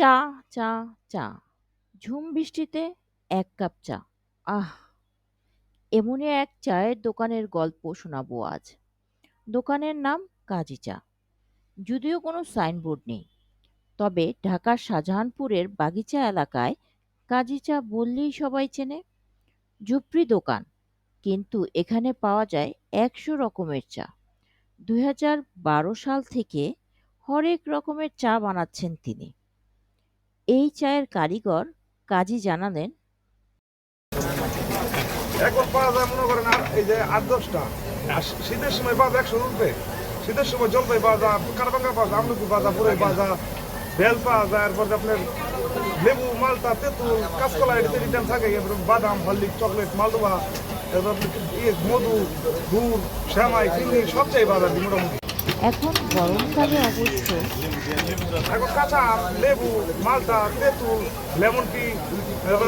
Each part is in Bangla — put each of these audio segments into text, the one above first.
চা, চা, চা। ঝুম বৃষ্টিতে এক কাপ চা। আহ! এমনই এক চায়ের দোকানের গল্প শোনাবো আজ। দোকানের নাম কাজী চা। যদিও কোনো সাইনবোর্ড নেই। তবে ঢাকার শাহজাহানপুরের বাগিচা এলাকায় কাজী চা বললেই সবাই চেনে। ঝুপড়ি দোকান কিন্তু এখানে পাওয়া যায় একশো রকমের চা। দুই হাজার বারো সাল থেকে হরেক রকমের চা বানাচ্ছেন তিনি। চায়ের কারিগর কাজী জানালেন এখন পাওয়া যায় মনে করেন আর এই যে আট দশটা। শীতের সময় পাওয়া যায় একশো রুপে। শীতের সময় জলপাই পাওয়া যায় কারাবাঙ্গা পাওয়া যায় আমলকি পাওয়া যায় পুরো পাওয়া যায় বেল পাওয়া যায় এরপর আপনার লেবু মালটা তেঁতুল কাঁচকলা এটাতে রিটার্ন থাকে এরপর বাদাম হরলিক চকলেট মালদোয়া ইয়ে মধু গুড় শ্যামাই চিনি সব চাই পাওয়া যায় মোটামুটি। এখন গরমকালে অবশ্য লেবু মালটা তেঁতুল লেমন টি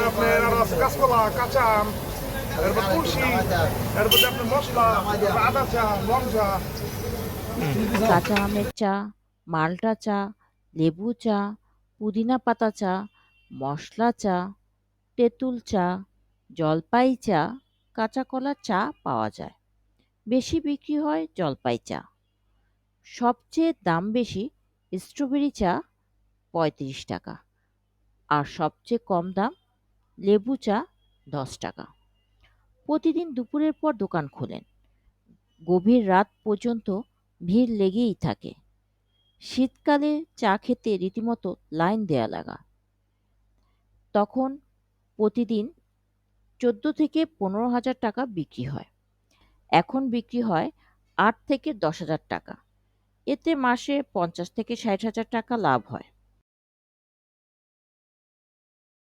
আপনার আর আছে কাঁচকলা কাঁচা আম তুলসী আপনার মশলা আদা চা লং চা কাঁচা আমের চা, মালটা চা, লেবু চা, পুদিনা পাতা চা, মশলা চা, তেঁতুল চা, জলপাই চা, কাঁচা কলার চা পাওয়া যায়। বেশি বিক্রি হয় জলপাই চা। সবচেয়ে দাম বেশি স্ট্রবেরি চা পঁয়ত্রিশ টাকা আর সবচেয়ে কম দাম লেবু চা দশ টাকা। প্রতিদিন দুপুরের পর দোকান খোলেন। গভীর রাত পর্যন্ত ভিড় লেগেই থাকে। শীতকালে চা খেতে রীতিমতো লাইন দেয়া লাগা। তখন প্রতিদিন চোদ্দ থেকে পনেরো হাজার টাকা বিক্রি হয়। এখন বিক্রি হয় আট থেকে দশ হাজার টাকা। এতে মাসে পঞ্চাশ থেকে ষাট হাজার টাকা লাভ হয়।